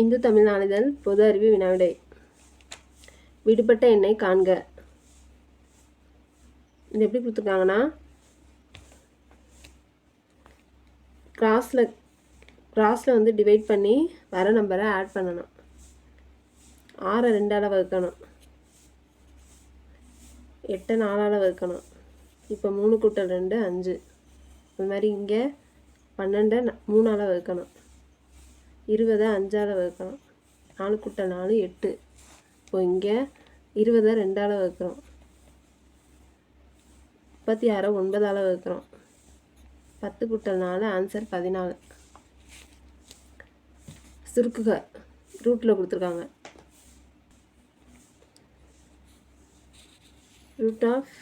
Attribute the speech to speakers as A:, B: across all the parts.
A: இந்து தமிழ் நாளிதழ் பொது அறிவு வினாவிடை. விடுபட்ட எண்ணை காண்க. இது எப்படி கொடுத்துருக்காங்கன்னா கிராஸில் கிராஸில் வந்து டிவைட் பண்ணி வர நம்பரை ஆட் பண்ணணும். ஆறை ரெண்டால் வகுக்கணும். எட்டை நாலால் வகுக்கணும். இப்போ மூணு கூட்டல் ரெண்டு அஞ்சு. அது மாதிரி இங்கே பன்னெண்டை மூணால் வகுக்கணும். இருபதை அஞ்சால் வகுக்கிறோம் நாலு கூட்டல் நாலு எட்டு. இப்போ இங்கே இருபதை ரெண்டால் வகுக்கிறோம் முப்பத்தி ஆறை ஒன்பதால் வகுக்கிறோம் பத்து கூட்டல் நாலு ஆன்சர் பதினாலு. சுருக்குக. ரூட்டில் கொடுத்துருக்காங்க. ரூட் ஆஃப்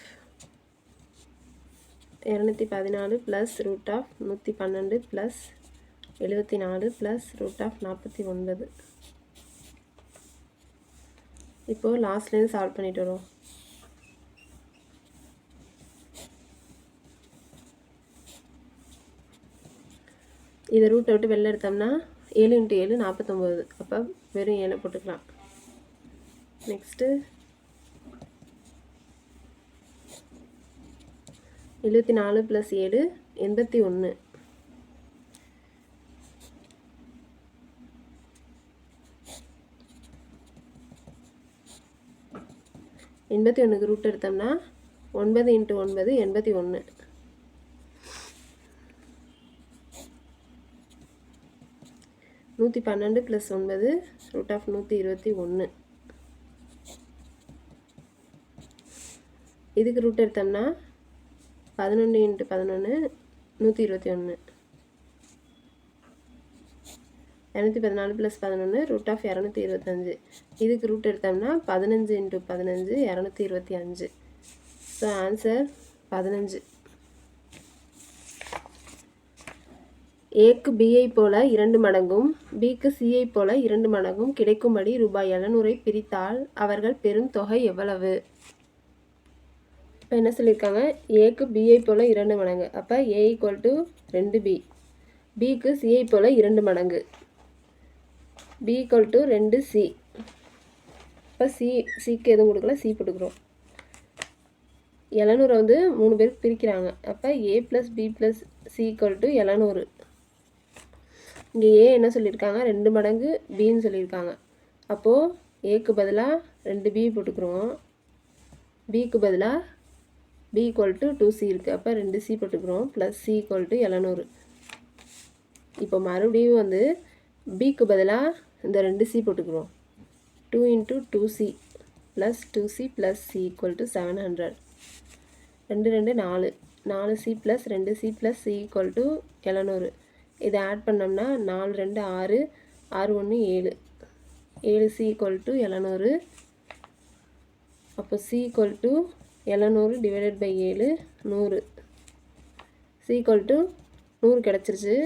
A: இரநூத்தி பதினாலு ப்ளஸ் ரூட் ஆஃப் நூற்றி பன்னெண்டு ப்ளஸ் எழுபத்தி நாலு ப்ளஸ் ரூட் ஆஃப் நாற்பத்தி ஒன்பது. இப்போது லாஸ்ட்லேருந்து சால்வ் பண்ணிட்டு வரோம் இதை ரூட்டை விட்டு வெளில எடுத்தோம்னா ஏழு இன்ட்டு ஏழு நாற்பத்தொம்போது. அப்போ வெறும் ஏழை போட்டுக்கலாம். நெக்ஸ்ட்டு எழுபத்தி நாலு ப்ளஸ் ஏழு எண்பத்தி ஒன்று எண்பத்தி ஒன்றுக்கு ரூட் எடுத்தோம்னா ஒன்பது இன்ட்டு ஒன்பது எண்பத்தி ஒன்று நூற்றி பன்னெண்டு ப்ளஸ் ஒன்பது ரூட் ஆஃப் நூற்றி இருபத்தி ஒன்று இதுக்கு ரூட் எடுத்தோம்னா பதினொன்று இன்ட்டு பதினொன்று நூற்றி இருபத்தி ஒன்று இரநூத்தி பதினாலு ப்ளஸ் பதினொன்று ரூட் ஆஃப் இரநூத்தி இருபத்தஞ்சு. இதுக்கு ரூட் எடுத்தோம்னா பதினஞ்சு இன்ட்டு பதினஞ்சு இரநூத்தி இருபத்தி அஞ்சு. ஸோ ஆன்சர் பதினஞ்சு. ஏக்கு பிஐ போல இரண்டு மடங்கும் பிக்கு சிஐ போல இரண்டு மடங்கும் கிடைக்கும்படி ரூபாய் எழுநூறை பிரித்தால் அவர்கள் பெரும் தொகை எவ்வளவு? இப்போ என்ன சொல்லியிருக்காங்க? ஏக்கு பிஐ போல இரண்டு மடங்கு. அப்போ ஏ ஈக்குவல் டு ரெண்டு பி பிக்கு சிஐ போல் இரண்டு மடங்கு. பி ஈக்குவல் டு ரெண்டு சி இப்போ சி சிக்கு எதுவும் கொடுக்கல சி போட்டுக்கிறோம். எழுநூறை வந்து மூணு பேருக்கு பிரிக்கிறாங்க. அப்போ A plus B plus C equal to எழுநூறு. இங்கே ஏ என்ன சொல்லியிருக்காங்க? ரெண்டு மடங்கு பின்னு சொல்லியிருக்காங்க. அப்போது ஏக்கு பதிலாக ரெண்டு பி போட்டுக்கிறோம். பிக்கு பதிலாக B equal to two C இருக்குது அப்போ ரெண்டு சி போட்டுக்கிறோம். ப்ளஸ் சி ஈக்குவல் டு எழுநூறு. இப்போ மறுபடியும் வந்து பிக்கு பதிலாக இந்த ரெண்டு சி போட்டுக்கிறோம். Two into two C plus two C plus C equal to seven hundred ரெண்டு ரெண்டு நாலு. நாலு சி ப்ளஸ் ரெண்டு C plus C equal to எழுநூறு. இதை ஆட் பண்ணோம்னா நாலு ரெண்டு ஆறு ஆறு ஒன்று ஏழு. ஏழு சி ஈக்குவல் டு எழுநூறு. அப்போ சி ஈக்குவல் டு எழுநூறு டிவைடட் பை ஏழு நூறு. சி ஈக்குவல் டு நூறு கிடச்சிருச்சு.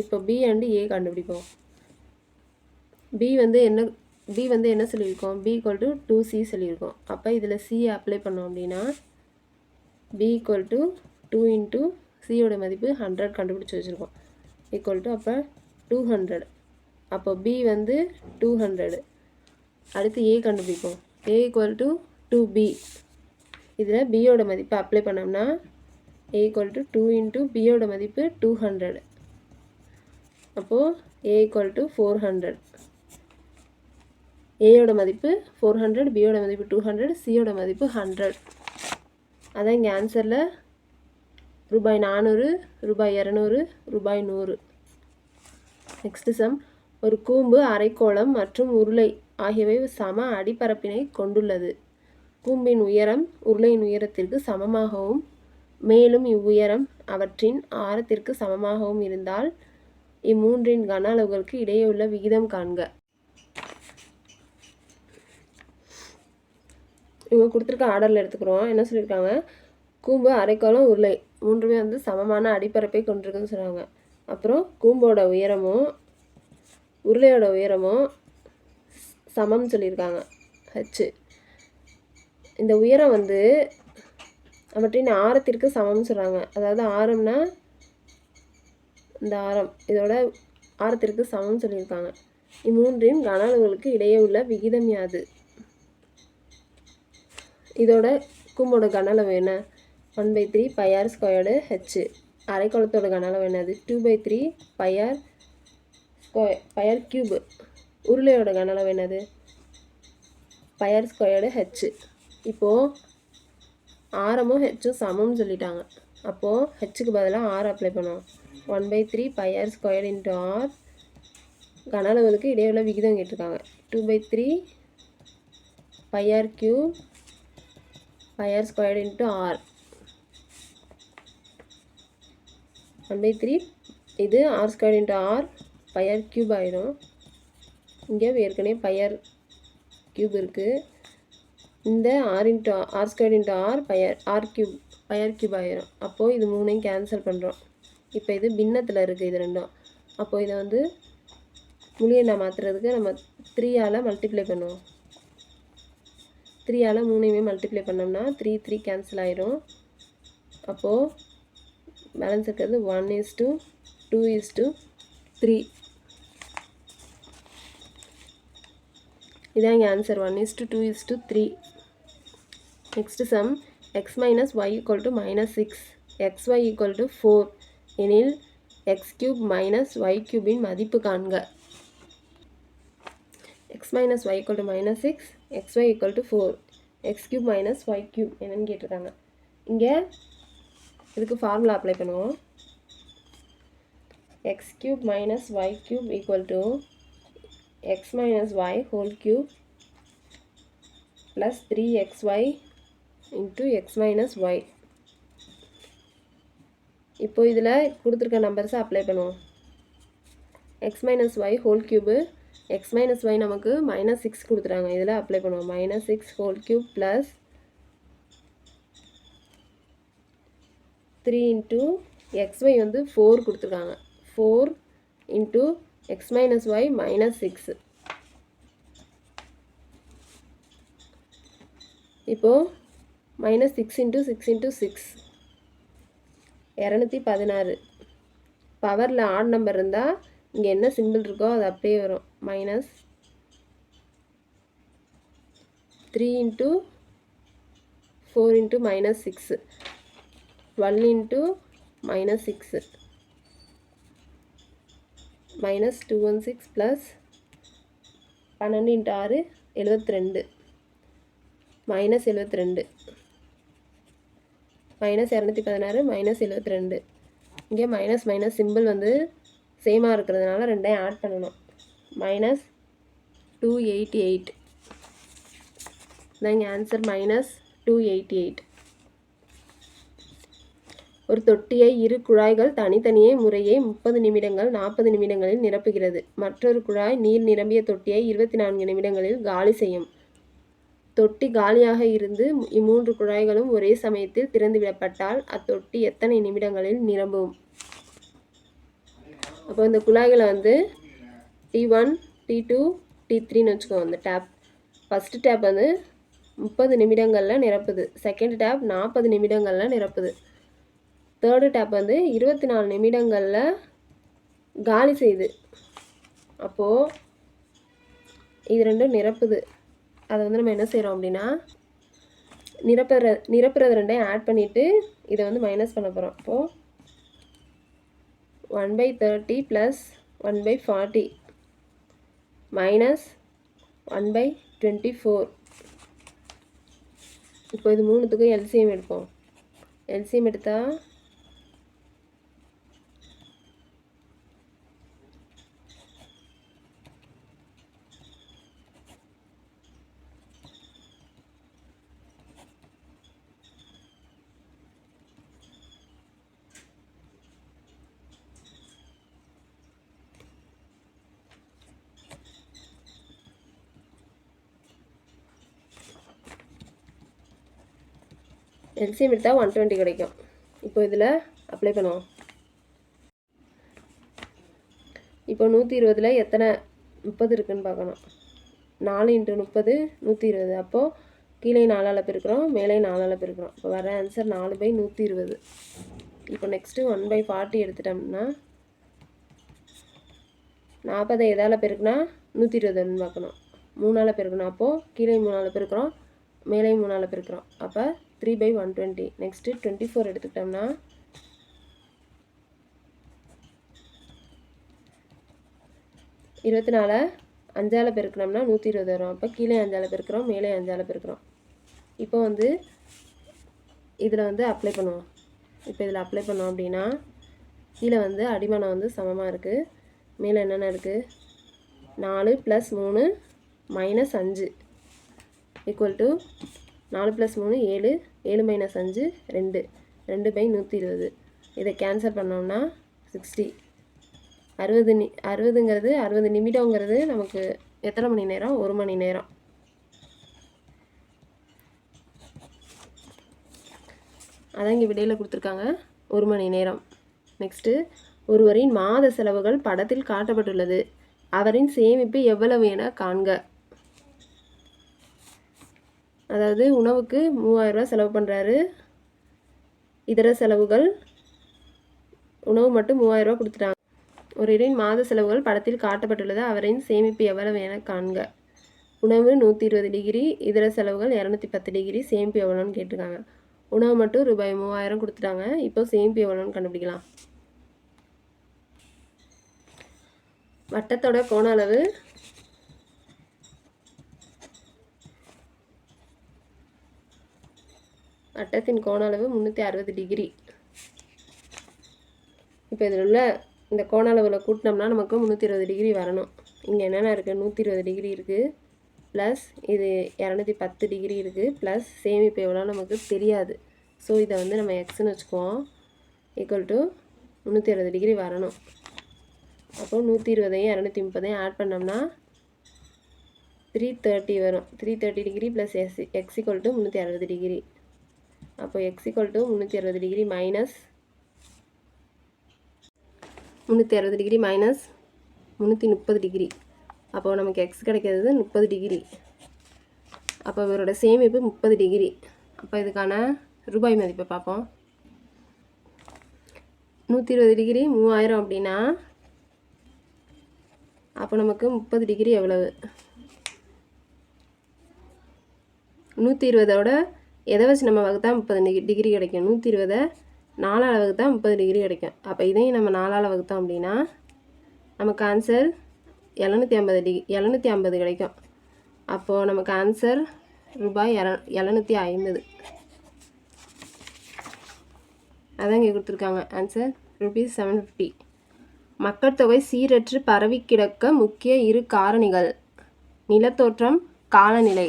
A: இப்போ பி அண்டு ஏ கண்டுபிடிப்போம். பி வந்து என்ன பி வந்து என்ன சொல்லியிருக்கோம்? B equal to two C சொல்லியிருக்கோம். அப்போ இதில் சி அப்ளை பண்ணோம் அப்படின்னா B equal to two into சியோட மதிப்பு ஹண்ட்ரட் கண்டுபிடிச்சி வச்சுருக்கோம். ஈக்குவல் டு அப்போ டூ ஹண்ட்ரட் அப்போ பி வந்து டூ ஹண்ட்ரடு அடுத்து ஏ கண்டுபிடிப்போம். A equal to two B இதில் பியோட மதிப்பு அப்ளை பண்ணோம்னா A equal to two into பியோட மதிப்பு டூ ஹண்ட்ரட் அப்போது A equal to four hundred ஏயோட மதிப்பு ஃபோர் ஹண்ட்ரட் பியோட மதிப்பு டூ ஹண்ட்ரட் சியோட மதிப்பு ஹண்ட்ரட் அதான் இங்கே ஆன்சரில் ரூபாய் நானூறு ரூபாய் இரநூறு ரூபாய் நூறு. நெக்ஸ்ட்டு சம் ஒரு கூம்பு அரைக்கோளம் மற்றும் உருளை ஆகியவை சம அடிப்பரப்பினை கொண்டுள்ளது. கூம்பின் உயரம் உருளையின் உயரத்திற்கு சமமாகவும் மேலும் இவ்வுயரம் அவற்றின் ஆரத்திற்கு சமமாகவும் இருந்தால் இம்மூன்றின் கன அளவுகளுக்கு இடையே உள்ள விகிதம் காண்க. இவங்க கொடுத்துருக்க ஆர்டரில் எடுத்துக்கிறோம். என்ன சொல்லியிருக்காங்க? கூம்பு அரைக்கோளம் உருளை மூன்றுமே வந்து சமமான அடிப்பரப்பை கொண்டிருக்குன்னு சொல்கிறாங்க அப்புறம் கூம்போட உயரமும் உருளையோட உயரமும் சமம்னு சொல்லியிருக்காங்க. ஹச்சு இந்த உயரம் வந்து அவற்றின் ஆரத்திற்கு சமம்னு சொல்கிறாங்க அதாவது ஆரம்னா இந்த ஆரம் இதோட ஆரத்திற்கு சமம்னு சொல்லியிருக்காங்க. இம்மூன்றின் கன அளவுகளுக்கு இடையே உள்ள விகிதம் யாது? இதோட கும்போட கனளவு என்ன one by three pi r squared h அரைக்கோளத்தோட கனளவு என்னது two by three pi r square pi r cube உருளையோட கனளவு என்னது பையார் ஸ்கொயர்டு ஹெச் இப்போது ஆரமும் ஹெச்சும் சமம்னு சொல்லிட்டாங்க. அப்போது ஹெச்சுக்கு பதிலாக ஆர் அப்ளை பண்ணுவோம். One by three pi r square into R கன அளவுகளுக்கு விகிதம் கேட்டிருக்காங்க. Two by three pi r cube pi r squared into R one by three இது R square into R five R cube ஆகிடும் இங்கே ஏற்கனவே pi r cube இருக்குது இந்த R into R square into R pi r R cube pi r cube ஆயிரும். அப்போது இது மூணையும் கேன்சல் பண்ணுறோம் இப்போ இது பின்னத்தில் இருக்குது இது ரெண்டும். அப்போது இதை வந்து முழியண்ணா மாற்றுறதுக்கு நம்ம த்ரீயால் மல்டிப்ளை பண்ணுவோம். த்ரீயால் மூணையுமே மல்டிப்ளை பண்ணோம்னா த்ரீ த்ரீ கேன்சல் ஆயிரும். அப்போது பேலன்ஸ் இருக்கிறது one is two two is two three இதான் இங்கே answer one is two two is two three next sum X minus Y equal to minus six X Y equal to four எனில் X cube minus Y கியூபின் மதிப்பு காண்க. X minus Y equal to minus six X Y equal to four X cube minus Y cube என்னென்னு கேட்டிருக்காங்க. இங்கே இதுக்கு formula apply பண்ணுவோம். X cube minus Y cube equal to x minus y whole cube plus 3xy into X minus Y இப்போ இதில் கொடுத்துருக்க நம்பர்ஸை apply பண்ணுவோம். X minus Y whole cube X minus Y நமக்கு மைனஸ் சிக்ஸ் கொடுத்துறாங்க இதில் apply பண்ணுவோம். Minus six whole cube plus three into X Y வந்து ஃபோர் கொடுத்துருக்காங்க. Four into X minus Y minus six இப்போது minus six into six into six இரநூத்தி பதினாறு. பவரில் ஆட் நம்பர் இருந்தால் இங்கே என்ன சிம்பிள் இருக்கோ அது அப்படியே வரும். Minus three into four into minus six twelve into minus six minus two one six plus பன்னெண்டு இன்ட்டு ஆறு எழுபத்தி ரெண்டு மைனஸ் எழுபத்தி ரெண்டு மைனஸ் இரநூத்தி பதினாறு மைனஸ் எழுபத்தி ரெண்டு இங்கே மைனஸ் மைனஸ் சிம்பிள் வந்து சேமாக இருக்கிறதுனால ரெண்டையும் ஆட் பண்ணணும். மைனஸ் டூ எயிட்டி எயிட் இங்கே answer minus two eighty eight ஒரு தொட்டியை இரு குழாய்கள் தனித்தனியே முறையே முப்பது நிமிடங்கள் நாற்பது நிமிடங்களில் நிரப்புகிறது. மற்றொரு குழாய் நீர் நிரம்பிய தொட்டியை இருபத்தி நான்கு நிமிடங்களில் காலி செய்யும். தொட்டி காலியாக இருந்து இம்மூன்று குழாய்களும் ஒரே சமயத்தில் திறந்துவிடப்பட்டால் அத்தொட்டி எத்தனை நிமிடங்களில் நிரம்பும்? அப்போ இந்த குழாய்களை வந்து T one T two T த்ரீன்னு வச்சுக்கோங்க அந்த டேப் ஃபஸ்ட்டு டேப் வந்து முப்பது நிமிடங்களில் நிரப்புது. செகண்ட் டேப் நாற்பது நிமிடங்களில் நிரப்புது. தேர்டு டேப் வந்து இருபத்தி நாலு நிமிடங்களில் காலி செய்யுது அப்போது இது ரெண்டும் நிரப்புது. அதை வந்து நம்ம என்ன செய்கிறோம் அப்படின்னா நிரப்புற நிரப்புறது ரெண்டையும் ஆட் பண்ணிவிட்டு இதை வந்து மைனஸ் பண்ண போகிறோம் அப்போது one by thirty plus one by forty minus one by twenty four இப்போ இது மூணுத்துக்கும் எல்சிஎம் எடுப்போம். எல்சிஎம் எடுத்தால் எல்சிஎம் எடுத்தால் ஒன் டுவெண்ட்டி கிடைக்கும். இப்போ இதில் அப்ளை பண்ணுவோம். இப்போ நூற்றி இருபதில் எத்தனை முப்பது இருக்குதுன்னு பார்க்கணும். நாலு இன்ட்டு முப்பது நூற்றி இருபது. அப்போது கீழே நாலால் பெருக்கிறோம் மேலே நாலால் பெருக்கிறோம். இப்போ வர ஆன்சர் நாலு பை நூற்றி இருபது. இப்போ நெக்ஸ்ட்டு ஒன் பை ஃபார்ட்டி எடுத்துட்டோம்னா நாற்பதை எதால் பெருக்குனா நூற்றி இருபதுன்னு பார்க்கணும். மூணால் பெருக்கணும் அப்போது கீழே மூணால் பெருக்கிறோம் மேலே மூணால் பெருக்கிறோம். அப்போ three by one twenty next twenty four எடுத்துக்கிட்டோம்னா இருபத்தி நாலு அஞ்சால் பெருக்கணும்னா நூற்றி இருபது வரும். அப்போ கீழே அஞ்சால் பெருக்கிறோம் மேலே அஞ்சால் பெருக்கிறோம். இப்போ வந்து இதில் வந்து அப்ளை பண்ணுவோம். இப்போ இதில் அப்ளை பண்ணோம் அப்படின்னா கீழே வந்து அடிமானம் வந்து சமமாக இருக்குது மேலே என்னென்ன இருக்குது நாலு ப்ளஸ் மூணு மைனஸ் அஞ்சு ஈக்குவல் டு நாலு ப்ளஸ் மூணு ஏழு ஏழு மைனஸ் அஞ்சு ரெண்டு. ரெண்டு பை நூற்றி இருபது. இதை கேன்சல் பண்ணோம்னா சிக்ஸ்டி அறுபது நி அறுபதுங்கிறது அறுபது நிமிடங்கிறது நமக்கு எத்தனை மணி நேரம்? ஒரு மணி நேரம். அதான் இங்கே விடையில் கொடுத்துருக்காங்க. ஒரு மணி நேரம். நெக்ஸ்ட்டு ஒருவரின் மாத செலவுகள் படத்தில் காட்டப்பட்டுள்ளது. அவரின் சேமிப்பு எவ்வளவு என காண்க. அதாவது உணவுக்கு மூவாயிரரூவா செலவு பண்ணுறாரு இதர செலவுகள் உணவு மட்டும் மூவாயிரரூவா கொடுத்துட்டாங்க. ஒருவரின் மாத செலவுகள் படத்தில் காட்டப்பட்டுள்ளது? அவரின் சேமிப்பு எவ்வளவு என காண்க. உணவு நூற்றி இருபது டிகிரி இதர செலவுகள் இரநூத்தி பத்து டிகிரி சேமிப்பு எவ்வளோன்னு கேட்டிருக்காங்க. உணவு மட்டும் ரூபாய் மூவாயிரம் கொடுத்துட்டாங்க. இப்போ சேமிப்பு எவ்வளோன்னு கண்டுபிடிக்கலாம். வட்டத்தோட கோண அளவு வட்டத்தின் கோண அளவு முந்நூற்றி அறுபது டிகிரி இப்போ இதில் உள்ள இந்த கோண அளவில் கூட்டினோம்னா நமக்கு முந்நூற்றி இருபது டிகிரி வரணும். இங்கே என்னென்ன இருக்குது நூற்றி இருபது டிகிரி இருக்குது ப்ளஸ் இது இரநூத்தி பத்து டிகிரி இருக்குது ப்ளஸ் சேமிப்பு எவ்வளோ நமக்கு தெரியாது. ஸோ இதை வந்து நம்ம எக்ஸ்னு வச்சுக்குவோம். ஈக்குவல் டு முந்நூற்றி இருபது டிகிரி வரணும். அப்போது நூற்றி இருபதையும் இரநூத்தி முப்பதையும் ஆட் பண்ணோம்னா த்ரீ தேர்ட்டி வரும். Three thirty degree plus S X equal to முந்நூற்றி அறுபது டிகிரி அப்போ எக்ஸ் ஈக்குவல் டு முந்நூற்றி அறுபது டிகிரி மைனஸ் முந்நூற்றி அறுபது டிகிரி மைனஸ் முந்நூற்றி முப்பது டிகிரி அப்போது நமக்கு எக்ஸ் கிடைக்கிறது முப்பது டிகிரி அப்போ இவரோட சேமிப்பு முப்பது டிகிரி அப்போ இதுக்கான ரூபாய் மதிப்பை பார்ப்போம். நூற்றி இருபது டிகிரி மூவாயிரம் அப்படின்னா அப்போ நமக்கு முப்பது டிகிரி எவ்வளவு? நூற்றி இருபதோட எதை வச்சு நம்ம வகுத்தா முப்பது டிகிரி கிடைக்கும்? நூற்றி இருபதை. நாலால் வகுத்தா முப்பது டிகிரி கிடைக்கும். அப்போ இதையும் நம்ம நாலால் வகுத்தோம் அப்படின்னா நமக்கு ஆன்சர் எழுநூற்றி ஐம்பது டிகிரி எழுநூற்றி ஐம்பது கிடைக்கும். அப்போது நமக்கு ஆன்சர் ரூபாய் எல எழுநூற்றி ஐம்பது. அதான் இங்கே கொடுத்துருக்காங்க. ஆன்சர் ருபீஸ் செவன் ஃபிஃப்டி மக்கள் தொகை சீரற்று பரவி கிடக்க முக்கிய இரு காரணிகள். நிலத்தோற்றம் காலநிலை.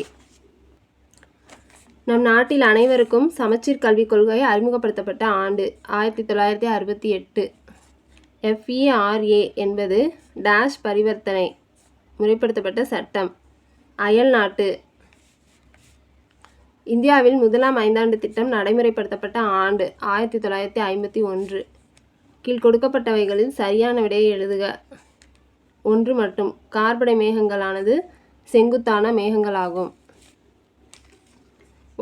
A: நம் நாட்டில் அனைவருக்கும் சமச்சீர் கல்விக் கொள்கை அறிமுகப்படுத்தப்பட்ட ஆண்டு ஆயிரத்தி தொள்ளாயிரத்தி அறுபத்தி எட்டு. எஃப்இஆர்ஏ என்பது டேஷ் பரிவர்த்தனை முறைப்படுத்தப்பட்ட சட்டம். அயல் நாட்டு. இந்தியாவில் முதலாம் ஐந்தாண்டு திட்டம் நடைமுறைப்படுத்தப்பட்ட ஆண்டு ஆயிரத்தி தொள்ளாயிரத்தி ஐம்பத்தி ஒன்று. கீழ் கொடுக்கப்பட்டவைகளில் சரியான விடையை எழுதுக. ஒன்று மட்டும் கார்படை மேகங்களானது செங்குத்தான மேகங்களாகும்.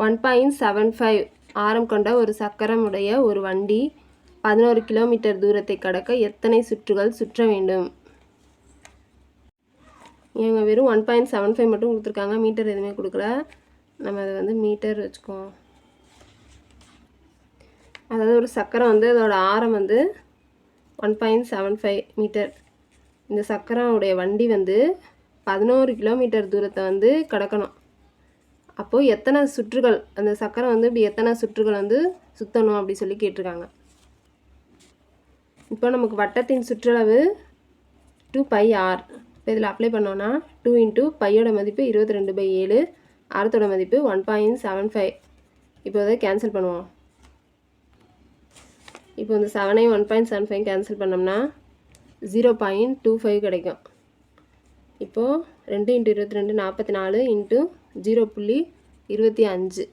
A: ஒன் பாயிண்ட் செவன் ஃபைவ் ஆரம் கொண்ட ஒரு சக்கரம் உடைய ஒரு வண்டி பதினோரு கிலோமீட்டர் தூரத்தை கடக்க எத்தனை சுற்றுகள் சுற்ற வேண்டும்? இவங்க வெறும் ஒன் பாயிண்ட் செவன் ஃபைவ் மட்டும் கொடுத்துருக்காங்க. மீட்டர் எதுவுமே கொடுக்கல. நம்ம அதை வந்து மீட்டர் வச்சுக்குவோம். அதாவது ஒரு சக்கரம் வந்து அதோட ஆரம் வந்து one point seven five metre. இந்த சக்கரம் உடைய வண்டி வந்து பதினோரு கிலோமீட்டர் தூரத்தை வந்து கடக்கணும். அப்போது எத்தனை சுற்றுகள் அந்த சக்கரம் வந்து இப்படி எத்தனை சுற்றுகள் வந்து சுற்றணும் அப்படி சொல்லி கேட்டிருக்காங்க. இப்போ நமக்கு வட்டத்தின் சுற்றளவு டூ பை ஆர் இப்போ இதில் அப்ளை பண்ணோன்னா டூ இன்ட்டு பையோட மதிப்பு இருபத்தி ரெண்டு பை ஏழு ஆரத்தோட மதிப்பு ஒன் பாயிண்ட் செவன் ஃபைவ் இப்போ அதை கேன்சல் பண்ணுவோம். இப்போ இந்த செவனையும் one point seven five cancel பண்ணோம்னா ஜீரோ பாயிண்ட் டூ ஃபைவ் கிடைக்கும். இப்போது ரெண்டு இன்ட்டு இருபத்தி ரெண்டு நாற்பத்தி நாலு இன்ட்டு ஜீரோ புள்ளி இருபத்தி அஞ்சு.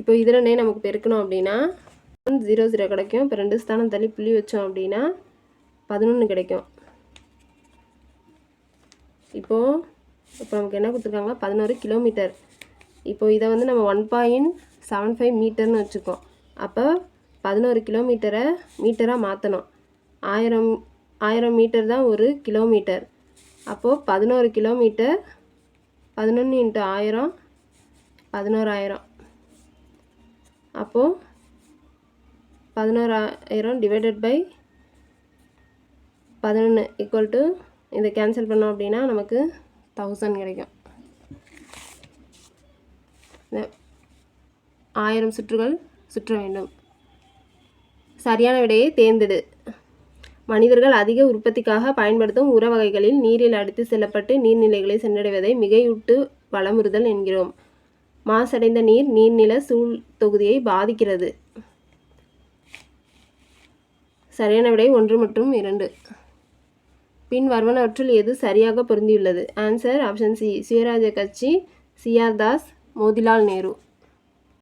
A: இப்போ இது ரெண்டையும் நமக்கு பெருக்கணும் அப்படின்னா ஜீரோ ஜீரோ கிடைக்கும். இப்போ ரெண்டு ஸ்தானம் தள்ளி புள்ளி வச்சோம் அப்படின்னா பதினொன்று கிடைக்கும். இப்போது இப்போ நமக்கு என்ன கொடுத்துருக்காங்க பதினோரு கிலோமீட்டர். இப்போ இதை வந்து நம்ம ஒன் பாயிண்ட் செவன் ஃபைவ் மீட்டர்னு வச்சுக்கோம். அப்போ பதினோரு கிலோமீட்டரை மீட்டராக மாற்றணும் ஆயிரம் ஆயிரம் மீட்டர் தான் ஒரு கிலோமீட்டர். அப்போது பதினோரு கிலோமீட்டர் பதினொன்று இன்ட்டு ஆயிரம் பதினோராயிரம். அப்போது பதினோராயிரம் டிவைடட் பை பதினொன்று ஈக்குவல் டு இதை கேன்சல் பண்ணோம் அப்படின்னா நமக்கு தௌசண்ட் கிடைக்கும். இந்த ஆயிரம் சுற்றுகள் சுற்ற வேண்டும். சரியான விடையை தேர்ந்தெடு. மனிதர்கள் அதிக உற்பத்திக்காக பயன்படுத்தும் உர வகைகளில் நீரில் அடித்து செல்லப்பட்டு நீர்நிலைகளை சென்றடைவதை மிகையூட்டு வளமுறுதல் என்கிறோம். மாசடைந்த நீர் நீர்நில சூழ் தொகுதியை பாதிக்கிறது. சரியான விடை ஒன்று மற்றும் இரண்டு. பின் வருவனவற்றில் எது சரியாக பொருந்தியுள்ளது? ஆன்சர் ஆப்ஷன் சி சுயராஜ கட்சி சிஆர் தாஸ் மோதிலால் நேரு.